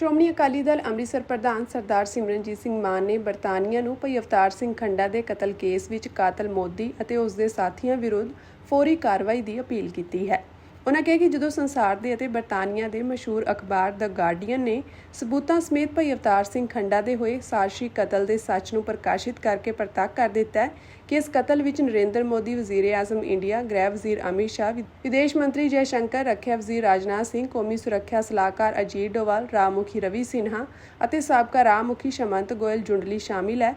ਸ਼੍ਰੋਮਣੀ ਅਕਾਲੀ ਦਲ ਅੰਮ੍ਰਿਤਸਰ ਪ੍ਰਧਾਨ ਸਰਦਾਰ ਸਿਮਰਨਜੀਤ ਸਿੰਘ ਮਾਨ ਨੇ ਬਰਤਾਨੀਆ ਨੂੰ ਭਈ ਅਵਤਾਰ ਸਿੰਘ ਖੰਡਾ ਦੇ ਕਤਲ ਕੇਸ ਵਿੱਚ ਕਾਤਲ ਮੋਦੀ ਅਤੇ ਉਸ ਦੇ ਸਾਥੀਆਂ ਵਿਰੁੱਧ ਫੌਰੀ ਕਾਰਵਾਈ ਦੀ ਅਪੀਲ ਕੀਤੀ ਹੈ। ਉਨ੍ਹਾਂ ਕਿਹਾ ਕਿ ਜਦੋਂ ਸੰਸਾਰ ਦੇ ਅਤੇ ਬਰਤਾਨੀਆ ਦੇ ਮਸ਼ਹੂਰ ਅਖਬਾਰ ਦ ਗਾਰਡੀਅਨ ਨੇ ਸਬੂਤਾਂ ਸਮੇਤ ਭਈ ਅਵਤਾਰ ਸਿੰਘ ਖੰਡਾ ਦੇ ਹੋਏ ਸਾਜ਼ਿਸ਼ੀ ਕਤਲ ਦੇ ਸੱਚ ਨੂੰ ਪ੍ਰਕਾਸ਼ਿਤ ਕਰਕੇ ਪ੍ਰਤੱਖ ਕਰ ਦਿੱਤਾ ਹੈ ਕਿ ਇਸ ਕਤਲ ਵਿੱਚ ਨਰਿੰਦਰ ਮੋਦੀ, ਵਜ਼ੀਰ ਆਜ਼ਮ ਇੰਡੀਆ, ਗ੍ਰਹਿ ਵਜ਼ੀਰ ਅਮਿਤ ਸ਼ਾਹ ਵਿਦੇਸ਼ ਮੰਤਰੀ ਜੈ ਸ਼ੰਕਰ, ਰੱਖਿਆ ਵਜ਼ੀਰ ਰਾਜਨਾਥ ਸਿੰਘ, ਕੌਮੀ ਸੁਰੱਖਿਆ ਸਲਾਹਕਾਰ ਅਜੀਤ ਡੋਵਾਲ ਰਾਮ ਮੁਖੀ ਰਵੀ ਸਿਨਹਾ ਅਤੇ ਸਾਬਕਾ ਰਾਮ ਮੁਖੀ ਸ਼ਮੰਤ ਗੋਇਲ ਜੁੰਡਲੀ ਸ਼ਾਮਿਲ ਹੈ।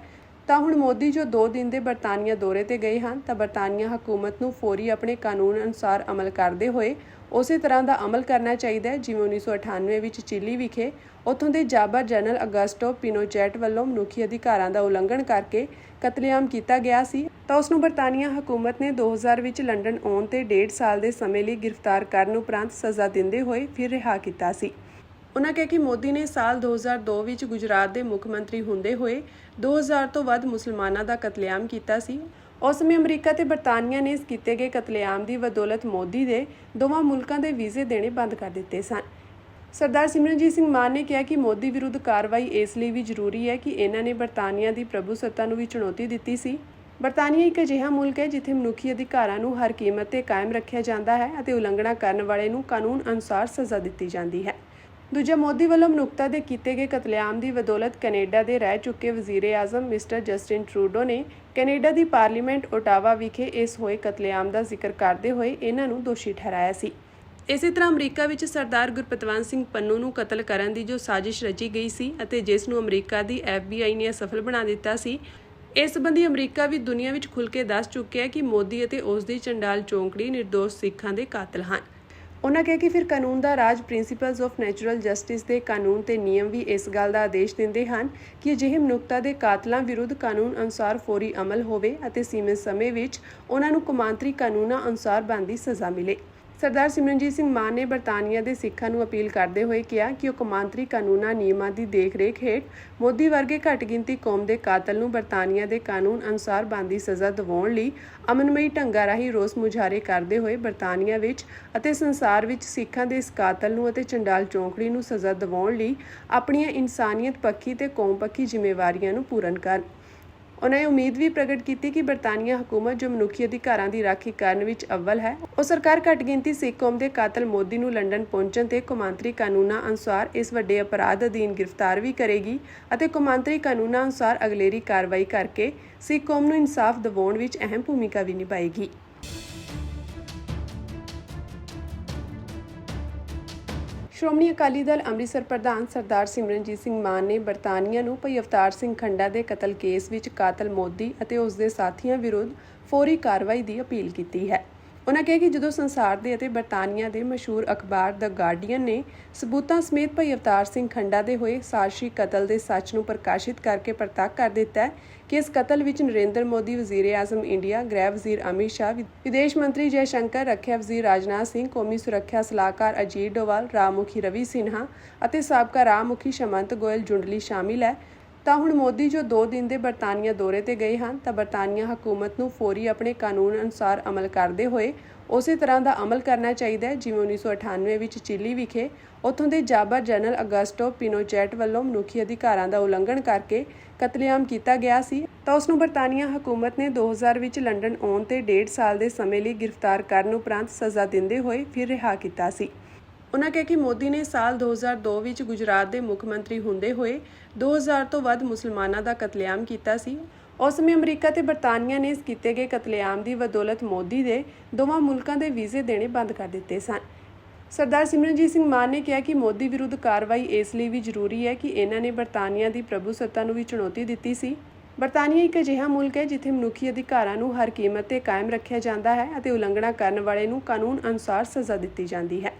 ਤਾਂ ਹੁਣ ਮੋਦੀ ਜੋ 2 ਦਿਨ ਦੇ ਬਰਤਾਨੀਆ ਦੌਰੇ ਤੇ ਗਏ ਹਨ, ਤਾਂ ਬਰਤਾਨੀਆ ਹਕੂਮਤ ਨੂੰ ਫੌਰੀ ਆਪਣੇ ਕਾਨੂੰਨ ਅਨੁਸਾਰ ਅਮਲ ਕਰਦੇ ਹੋਏ ਉਸੇ ਤਰ੍ਹਾਂ ਦਾ ਅਮਲ ਕਰਨਾ ਚਾਹੀਦਾ ਹੈ, ਜਿਵੇਂ 1998 ਵਿੱਚ ਚਿਲੀ ਵਿਖੇ ਉੱਥੋਂ ਦੇ ਜਾਬਰ ਜਨਰਲ ਅਗਸਟੋ ਪਿਨੋਚੈਟ ਵੱਲੋਂ ਮਨੁੱਖੀ ਅਧਿਕਾਰਾਂ ਦਾ ਉਲੰਘਣ ਕਰਕੇ ਕਤਲੇਆਮ ਕੀਤਾ ਗਿਆ ਸੀ। ਤਾਂ ਉਸ ਨੂੰ ਬਰਤਾਨੀਆ ਹਕੂਮਤ ਨੇ 2000 ਵਿੱਚ ਲੰਡਨ ਆਉਣ ਤੇ 1.5 ਸਾਲ ਦੇ ਸਮੇਂ ਲਈ ਗ੍ਰਿਫਤਾਰ ਕਰਨ ਉਪਰੰਤ ਸਜ਼ਾ ਦਿੰਦੇ ਹੋਏ ਫਿਰ ਰਿਹਾ ਕੀਤਾ ਸੀ। ਉਹਨਾਂ ਕਿਹਾ ਕਿ ਮੋਦੀ ਨੇ ਸਾਲ 2002 ਵਿੱਚ ਗੁਜਰਾਤ ਦੇ ਮੁੱਖ ਮੰਤਰੀ ਹੁੰਦੇ ਹੋਏ 2000 ਤੋਂ ਵੱਧ ਮੁਸਲਮਾਨਾਂ ਦਾ ਕਤਲੇਆਮ ਕੀਤਾ ਸੀ। ਉਸ ਸਮੇਂ ਅਮਰੀਕਾ ਤੇ ਬਰਤਾਨੀਆ ਨੇ ਇਸ ਕੀਤੇ ਗਏ ਕਤਲੇਆਮ ਦੀ ਬਦੌਲਤ ਮੋਦੀ ਦੇ ਦੋਵਾਂ ਮੁਲਕਾਂ ਦੇ ਵੀਜ਼ੇ ਦੇਣੇ ਬੰਦ ਕਰ ਦਿੱਤੇ ਸਨ। ਸਰਦਾਰ ਸਿਮਰਨਜੀਤ ਸਿੰਘ ਮਾਨ ਨੇ ਕਿਹਾ ਕਿ ਮੋਦੀ ਵਿਰੁੱਧ ਕਾਰਵਾਈ ਇਸ ਲਈ ਵੀ ਜ਼ਰੂਰੀ ਹੈ ਕਿ ਇਹਨਾਂ ਨੇ ਬਰਤਾਨੀਆ ਦੀ ਪ੍ਰਭੂਸੱਤਾ ਨੂੰ ਵੀ ਚੁਣੌਤੀ ਦਿੱਤੀ ਸੀ। ਬਰਤਾਨੀਆ ਇੱਕ ਅਜਿਹਾ ਮੁਲਕ ਹੈ ਜਿੱਥੇ ਮਨੁੱਖੀ ਅਧਿਕਾਰਾਂ ਨੂੰ ਹਰ ਕੀਮਤ ਤੇ ਕਾਇਮ ਰੱਖਿਆ ਜਾਂਦਾ ਹੈ ਅਤੇ ਉਲੰਘਣਾ ਕਰਨ ਵਾਲੇ ਨੂੰ ਕਾਨੂੰਨ ਅਨੁਸਾਰ ਸਜ਼ਾ ਦਿੱਤੀ ਜਾਂਦੀ ਹੈ। ਦੂਜਾ, ਮੋਦੀ ਵੱਲੋਂ ਮਨੁੱਖਤਾ ਦੇ ਕੀਤੇ ਗਏ ਕਤਲੇਆਮ ਦੀ ਬਦੌਲਤ ਕੈਨੇਡਾ ਦੇ ਰਹਿ ਚੁੱਕੇ ਵਜ਼ੀਰ ਆਜ਼ਮ ਮਿਸਟਰ ਜਸਟਿਨ ਟਰੂਡੋ ਨੇ ਕੈਨੇਡਾ ਦੀ ਪਾਰਲੀਮੈਂਟ ਓਟਾਵਾ ਵਿਖੇ ਇਸ ਹੋਏ ਕਤਲੇਆਮ ਦਾ ਜ਼ਿਕਰ ਕਰਦੇ ਹੋਏ ਇਹਨਾਂ ਨੂੰ ਦੋਸ਼ੀ ਠਹਿਰਾਇਆ ਸੀ। ਇਸੇ ਤਰ੍ਹਾਂ ਅਮਰੀਕਾ ਵਿੱਚ ਸਰਦਾਰ ਗੁਰਪਤਵੰਤ ਸਿੰਘ ਪੰਨੂ ਨੂੰ ਕਤਲ ਕਰਨ ਦੀ ਜੋ ਸਾਜ਼ਿਸ਼ ਰਚੀ ਗਈ ਸੀ ਅਤੇ ਜਿਸ ਨੂੰ ਅਮਰੀਕਾ ਦੀ FBI ਨੇ ਅਸਫਲ ਬਣਾ ਦਿੱਤਾ ਸੀ, ਇਸ ਸੰਬੰਧੀ ਅਮਰੀਕਾ ਵੀ ਦੁਨੀਆ ਵਿੱਚ ਖੁੱਲ੍ਹ ਕੇ ਦੱਸ ਚੁੱਕਿਆ ਹੈ ਕਿ ਮੋਦੀ ਅਤੇ ਉਸ ਦੀ ਚੰਡਾਲ ਚੌਂਕੜੀ નિર્ਦੋਸ਼ ਸਿੱਖਾਂ ਦੇ ਕਾਤਲ ਹਨ। ਉਨ੍ਹਾਂ ਕਿਹਾ ਕਿ ਫਿਰ ਕਾਨੂੰਨ ਦਾ ਰਾਜ ਪ੍ਰਿੰਸੀਪਲਸ ਆਫ ਨੈਚੁਰਲ ਜਸਟਿਸ ਦੇ ਕਾਨੂੰਨ ਤੇ ਨਿਯਮ ਵੀ ਇਸ ਗੱਲ ਦਾ ਆਦੇਸ਼ ਦਿੰਦੇ ਹਨ ਕਿ ਅਜਿਹੇ ਮਨੁੱਖਤਾ ਦੇ ਕਾਤਲਾਂ ਵਿਰੁੱਧ ਕਾਨੂੰਨ ਅਨੁਸਾਰ ਫੌਰੀ ਅਮਲ ਹੋਵੇ ਅਤੇ ਸੀਮਿਤ ਸਮੇਂ ਵਿੱਚ ਉਹਨਾਂ ਨੂੰ ਕੌਮਾਂਤਰੀ ਕਾਨੂੰਨਾਂ ਅਨੁਸਾਰ ਬਣਦੀ ਸਜ਼ਾ ਮਿਲੇ। ਸਰਦਾਰ ਸਿਮਰਨਜੀਤ ਸਿੰਘ ਮਾਨ ਨੇ ਬਰਤਾਨੀਆ ਦੇ ਸਿੱਖਾਂ ਨੂੰ ਅਪੀਲ ਕਰਦੇ ਹੋਏ ਕਿਹਾ ਕਿ ਉਹ ਕੌਮਾਂਤਰੀ ਕਾਨੂੰਨਾਂ ਨਿਯਮਾਂ ਦੀ ਦੇਖਰੇਖ ਹੇਠ ਮੋਦੀ ਵਰਗੇ ਘੱਟ ਗਿਣਤੀ ਕੌਮ ਦੇ ਕਾਤਲ ਨੂੰ ਬਰਤਾਨੀਆ ਦੇ ਕਾਨੂੰਨ ਅਨੁਸਾਰ ਬਣਦੀ ਸਜ਼ਾ ਦਿਵਾਉਣ ਲਈ ਅਮਨਮਈ ਢੰਗਾਂ ਰਾਹੀਂ ਰੋਸ ਮੁਜ਼ਾਹਰੇ ਕਰਦੇ ਹੋਏ ਬਰਤਾਨੀਆ ਵਿੱਚ ਅਤੇ ਸੰਸਾਰ ਵਿੱਚ ਸਿੱਖਾਂ ਦੇ ਇਸ ਕਾਤਲ ਨੂੰ ਅਤੇ ਚੰਡਾਲ ਚੌਂਕੜੀ ਨੂੰ ਸਜ਼ਾ ਦਿਵਾਉਣ ਲਈ ਆਪਣੀਆਂ ਇਨਸਾਨੀਅਤ ਪੱਖੀ ਤੇ ਕੌਮ ਪੱਖੀ ਜ਼ਿੰਮੇਵਾਰੀਆਂ ਨੂੰ ਪੂਰਨ ਕਰਨ। ਉਨ੍ਹਾਂ ਇਹ ਉਮੀਦ ਵੀ ਪ੍ਰਗਟ ਕੀਤੀ ਕਿ ਬਰਤਾਨੀਆ ਹਕੂਮਤ ਜੋ ਮਨੁੱਖੀ ਅਧਿਕਾਰਾਂ ਦੀ ਰਾਖੀ ਕਰਨ ਵਿੱਚ ਅਵਲ ਹੈ, ਉਹ ਸਰਕਾਰ ਘੱਟ ਗਿਣਤੀ ਸਿੱਖ ਕੌਮ ਦੇ ਕਾਤਲ ਮੋਦੀ ਨੂੰ ਲੰਡਨ ਪਹੁੰਚਣ ਤੇ ਕੌਮਾਂਤਰੀ ਕਾਨੂੰਨਾਂ ਅਨੁਸਾਰ ਇਸ ਵੱਡੇ ਅਪਰਾਧ ਅਧੀਨ ਗ੍ਰਿਫਤਾਰ ਵੀ ਕਰੇਗੀ ਅਤੇ ਕੌਮਾਂਤਰੀ ਕਾਨੂੰਨਾਂ ਅਨੁਸਾਰ ਅਗਲੇਰੀ ਕਾਰਵਾਈ ਕਰਕੇ ਸਿੱਖ ਕੌਮ ਨੂੰ ਇਨਸਾਫ ਦਿਵਾਉਣ ਵਿੱਚ ਅਹਿਮ ਭੂਮਿਕਾ ਵੀ ਨਿਭਾਏਗੀ। ਸ਼੍ਰੋਮਣੀ ਅਕਾਲੀ ਦਲ ਅੰਮ੍ਰਿਤਸਰ ਪ੍ਰਧਾਨ ਸਰਦਾਰ ਸਿਮਰਨਜੀਤ ਸਿੰਘ ਮਾਨ ਨੇ ਬਰਤਾਨੀਆ ਨੂੰ ਭਈ ਅਵਤਾਰ ਸਿੰਘ ਖੰਡਾ ਦੇ ਕਤਲ ਕੇਸ ਵਿੱਚ ਕਾਤਲ ਮੋਦੀ ਅਤੇ ਉਸ ਦੇ ਸਾਥੀਆਂ ਵਿਰੁੱਧ ਫੌਰੀ ਕਾਰਵਾਈ ਦੀ ਅਪੀਲ ਕੀਤੀ ਹੈ। ਉਨ੍ਹਾਂ ਕਿਹਾ ਕਿ ਜਦੋਂ ਸੰਸਾਰ ਦੇ ਅਤੇ ਬਰਤਾਨੀਆ ਦੇ ਮਸ਼ਹੂਰ ਅਖਬਾਰ ਦ ਗਾਰਡੀਅਨ ਨੇ ਸਬੂਤਾਂ ਸਮੇਤ ਭਈ ਅਵਤਾਰ ਸਿੰਘ ਖੰਡਾ ਦੇ ਹੋਏ ਸਾਜ਼ਿਸ਼ੀ ਕਤਲ ਦੇ ਸੱਚ ਨੂੰ ਪ੍ਰਕਾਸ਼ਿਤ ਕਰਕੇ ਪ੍ਰਤੱਖ ਕਰ ਦਿੱਤਾ ਹੈ ਕਿ ਇਸ ਕਤਲ ਵਿੱਚ ਨਰਿੰਦਰ ਮੋਦੀ, ਵਜ਼ੀਰ ਆਜ਼ਮ ਇੰਡੀਆ, ਗ੍ਰਹਿ ਵਜ਼ੀਰ ਅਮਿਤ ਸ਼ਾਹ ਵਿਦੇਸ਼ ਮੰਤਰੀ ਜੈ ਸ਼ੰਕਰ, ਰੱਖਿਆ ਵਜ਼ੀਰ ਰਾਜਨਾਥ ਸਿੰਘ, ਕੌਮੀ ਸੁਰੱਖਿਆ ਸਲਾਹਕਾਰ ਅਜੀਤ ਡੋਵਾਲ ਰਾਮ ਮੁਖੀ ਰਵੀ ਸਿਨਹਾ ਅਤੇ ਸਾਬਕਾ ਰਾਮ ਮੁਖੀ ਸ਼ਮੰਤ ਗੋਇਲ ਜੁੰਡਲੀ ਸ਼ਾਮਿਲ ਹੈ। ਤਾਂ ਹੁਣ ਮੋਦੀ ਜੋ 2 ਦਿਨ ਦੇ ਬਰਤਾਨੀਆ ਦੌਰੇ ਤੇ ਗਏ ਹਨ, ਤਾਂ ਬਰਤਾਨੀਆ ਹਕੂਮਤ ਨੂੰ ਫੌਰੀ ਆਪਣੇ ਕਾਨੂੰਨ ਅਨੁਸਾਰ ਅਮਲ ਕਰਦੇ ਹੋਏ ਉਸੇ ਤਰ੍ਹਾਂ ਦਾ ਅਮਲ ਕਰਨਾ ਚਾਹੀਦਾ ਹੈ, ਜਿਵੇਂ 1998 ਵਿੱਚ ਚਿਲੀ ਵਿਖੇ ਉੱਥੋਂ ਦੇ ਜਾਬਰ ਜਨਰਲ ਅਗਸਟੋ ਪਿਨੋਚੈਟ ਵੱਲੋਂ ਮਨੁੱਖੀ ਅਧਿਕਾਰਾਂ ਦਾ ਉਲੰਘਣ ਕਰਕੇ ਕਤਲੇਆਮ ਕੀਤਾ ਗਿਆ ਸੀ। ਤਾਂ ਉਸ ਨੂੰ ਬਰਤਾਨੀਆ ਹਕੂਮਤ ਨੇ 2000 ਵਿੱਚ ਲੰਡਨ ਆਉਣ ਤੇ 1.5 ਸਾਲ ਦੇ ਸਮੇਂ ਲਈ ਗ੍ਰਿਫਤਾਰ ਕਰਨ ਉਪਰੰਤ ਸਜ਼ਾ ਦਿੰਦੇ ਹੋਏ ਫਿਰ ਰਿਹਾ ਕੀਤਾ ਸੀ। ਉਹਨਾਂ ਕਿਹਾ ਕਿ ਮੋਦੀ ਨੇ ਸਾਲ 2002 ਵਿੱਚ ਗੁਜਰਾਤ ਦੇ ਮੁੱਖ ਮੰਤਰੀ ਹੁੰਦੇ ਹੋਏ 2000 ਤੋਂ ਵੱਧ ਮੁਸਲਮਾਨਾਂ ਦਾ ਕਤਲੇਆਮ ਕੀਤਾ ਸੀ। ਉਸ ਸਮੇਂ ਅਮਰੀਕਾ ਤੇ ਬਰਤਾਨੀਆ ਨੇ ਇਸ ਕੀਤੇ ਗਏ ਕਤਲੇਆਮ ਦੀ ਬਦੌਲਤ ਮੋਦੀ ਦੇ ਦੋਵਾਂ ਮੁਲਕਾਂ ਦੇ ਵੀਜ਼ੇ ਦੇਣੇ ਬੰਦ ਕਰ ਦਿੱਤੇ ਸਨ। ਸਰਦਾਰ ਸਿਮਰਨਜੀਤ ਸਿੰਘ ਮਾਨ ਨੇ ਕਿਹਾ ਕਿ ਮੋਦੀ ਵਿਰੁੱਧ ਕਾਰਵਾਈ ਇਸ ਲਈ ਵੀ ਜ਼ਰੂਰੀ ਹੈ ਕਿ ਇਹਨਾਂ ਨੇ ਬਰਤਾਨੀਆ ਦੀ ਪ੍ਰਭੂਸੱਤਾ ਨੂੰ ਵੀ ਚੁਣੌਤੀ ਦਿੱਤੀ ਸੀ। ਬਰਤਾਨੀਆ ਇੱਕ ਅਜਿਹਾ ਮੁਲਕ ਹੈ ਜਿੱਥੇ ਮਨੁੱਖੀ ਅਧਿਕਾਰਾਂ ਨੂੰ ਹਰ ਕੀਮਤ ਤੇ ਕਾਇਮ ਰੱਖਿਆ ਜਾਂਦਾ ਹੈ ਅਤੇ ਉਲੰਘਣਾ ਕਰਨ ਵਾਲੇ ਨੂੰ ਕਾਨੂੰਨ ਅਨੁਸਾਰ ਸਜ਼ਾ ਦਿੱਤੀ ਜਾਂਦੀ ਹੈ।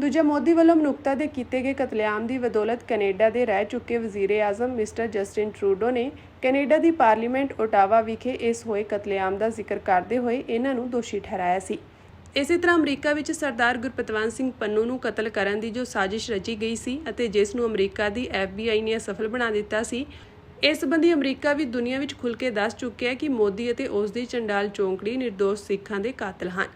ਦੂਜਾ, ਮੋਦੀ ਵੱਲੋਂ ਮਨੁੱਖਤਾ ਦੇ ਕੀਤੇ ਗਏ ਕਤਲੇਆਮ ਦੀ ਬਦੌਲਤ ਕੈਨੇਡਾ ਦੇ ਰਹਿ ਚੁੱਕੇ ਵਜ਼ੀਰ ਆਜ਼ਮ ਮਿਸਟਰ ਜਸਟਿਨ ਟਰੂਡੋ ਨੇ ਕੈਨੇਡਾ ਦੀ ਪਾਰਲੀਮੈਂਟ ਓਟਾਵਾ ਵਿਖੇ ਇਸ ਹੋਏ ਕਤਲੇਆਮ ਦਾ ਜ਼ਿਕਰ ਕਰਦੇ ਹੋਏ ਇਹਨਾਂ ਨੂੰ ਦੋਸ਼ੀ ਠਹਿਰਾਇਆ ਸੀ। ਇਸੇ ਤਰ੍ਹਾਂ ਅਮਰੀਕਾ ਵਿੱਚ ਸਰਦਾਰ ਗੁਰਪਤਵੰਤ ਸਿੰਘ ਪੰਨੂ ਨੂੰ ਕਤਲ ਕਰਨ ਦੀ ਜੋ ਸਾਜ਼ਿਸ਼ ਰਚੀ ਗਈ ਸੀ ਅਤੇ ਜਿਸ ਨੂੰ ਅਮਰੀਕਾ ਦੀ FBI ਨੇ ਅਸਫਲ ਬਣਾ ਦਿੱਤਾ ਸੀ, ਇਸ ਸੰਬੰਧੀ ਅਮਰੀਕਾ ਵੀ ਦੁਨੀਆ ਵਿੱਚ ਖੁੱਲ੍ਹ ਕੇ ਦੱਸ ਚੁੱਕਿਆ ਹੈ ਕਿ ਮੋਦੀ ਅਤੇ ਉਸ ਦੀ ਚੰਡਾਲ ਚੌਂਕੜੀ નિર્ਦੋਸ਼ ਸਿੱਖਾਂ ਦੇ ਕਾਤਲ ਹਨ।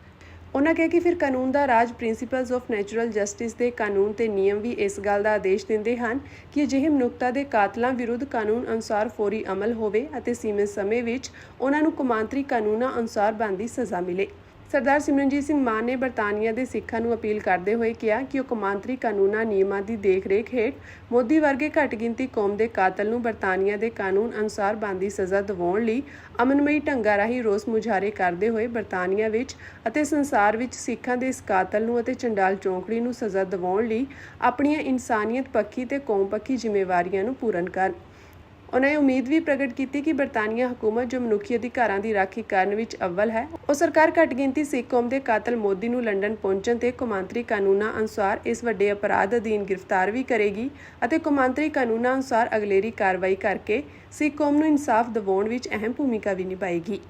ਉਹਨਾਂ ਕਿਹਾ ਕਿ ਫਿਰ ਕਾਨੂੰਨ ਦਾ ਰਾਜ ਪ੍ਰਿੰਸੀਪਲਸ ਆਫ ਨੈਚੁਰਲ ਜਸਟਿਸ ਦੇ ਕਾਨੂੰਨ ਤੇ ਨਿਯਮ ਵੀ ਇਸ ਗੱਲ ਦਾ ਆਦੇਸ਼ ਦਿੰਦੇ ਹਨ ਕਿ ਅਜਿਹੇ ਮਨੁੱਖਤਾ ਦੇ ਕਾਤਲਾਂ ਵਿਰੁੱਧ ਕਾਨੂੰਨ ਅਨੁਸਾਰ ਫੌਰੀ ਅਮਲ ਹੋਵੇ ਅਤੇ ਸੀਮਿਤ ਸਮੇਂ ਵਿੱਚ ਉਹਨਾਂ ਨੂੰ ਕੌਮਾਂਤਰੀ ਕਾਨੂੰਨਾਂ ਅਨੁਸਾਰ ਬਣਦੀ ਸਜ਼ਾ ਮਿਲੇ। ਸਰਦਾਰ ਸਿਮਰਨਜੀਤ ਸਿੰਘ ਮਾਨ ਨੇ ਬਰਤਾਨੀਆ ਦੇ ਸਿੱਖਾਂ ਨੂੰ ਅਪੀਲ ਕਰਦੇ ਹੋਏ ਕਿਹਾ ਕਿ ਉਹ ਕੌਮਾਂਤਰੀ ਕਾਨੂੰਨਾਂ ਨਿਯਮਾਂ ਦੀ ਦੇਖਰੇਖ ਹੇਠ ਮੋਦੀ ਵਰਗੇ ਘੱਟ ਗਿਣਤੀ ਕੌਮ ਦੇ ਕਾਤਲ ਨੂੰ ਬਰਤਾਨੀਆ ਦੇ ਕਾਨੂੰਨ ਅਨੁਸਾਰ ਬਣਦੀ ਸਜ਼ਾ ਦਿਵਾਉਣ ਲਈ ਅਮਨਮਈ ਢੰਗਾਂ ਰਾਹੀਂ ਰੋਸ ਮੁਜ਼ਾਹਰੇ ਕਰਦੇ ਹੋਏ ਬਰਤਾਨੀਆ ਵਿੱਚ ਅਤੇ ਸੰਸਾਰ ਵਿੱਚ ਸਿੱਖਾਂ ਦੇ ਇਸ ਕਾਤਲ ਨੂੰ ਅਤੇ ਚੰਡਾਲ ਚੌਂਕੜੀ ਨੂੰ ਸਜ਼ਾ ਦਿਵਾਉਣ ਲਈ ਆਪਣੀਆਂ ਇਨਸਾਨੀਅਤ ਪੱਖੀ ਤੇ ਕੌਮ ਪੱਖੀ ਜ਼ਿੰਮੇਵਾਰੀਆਂ ਨੂੰ ਪੂਰਨ ਕਰਨ। ਉਹਨਾਂ ਇਹ ਉਮੀਦ ਵੀ ਪ੍ਰਗਟ ਕੀਤੀ ਕਿ ਬਰਤਾਨੀਆ ਹਕੂਮਤ ਜੋ ਮਨੁੱਖੀ ਅਧਿਕਾਰਾਂ ਦੀ ਰਾਖੀ ਕਰਨ ਵਿੱਚ ਅਵਲ ਹੈ, ਉਹ ਸਰਕਾਰ ਘੱਟ ਗਿਣਤੀ ਸਿੱਖ ਕੌਮ ਦੇ ਕਾਤਲ ਮੋਦੀ ਨੂੰ ਲੰਡਨ ਪਹੁੰਚਣ ਤੇ ਕੌਮਾਂਤਰੀ ਕਾਨੂੰਨਾਂ ਅਨੁਸਾਰ ਇਸ ਵੱਡੇ ਅਪਰਾਧ ਅਧੀਨ ਗ੍ਰਿਫਤਾਰ ਵੀ ਕਰੇਗੀ ਅਤੇ ਕੌਮਾਂਤਰੀ ਕਾਨੂੰਨਾਂ ਅਨੁਸਾਰ ਅਗਲੇਰੀ ਕਾਰਵਾਈ ਕਰਕੇ ਸਿੱਖ ਕੌਮ ਨੂੰ ਇਨਸਾਫ ਦਿਵਾਉਣ ਵਿੱਚ ਅਹਿਮ ਭੂਮਿਕਾ ਵੀ ਨਿਭਾਏਗੀ।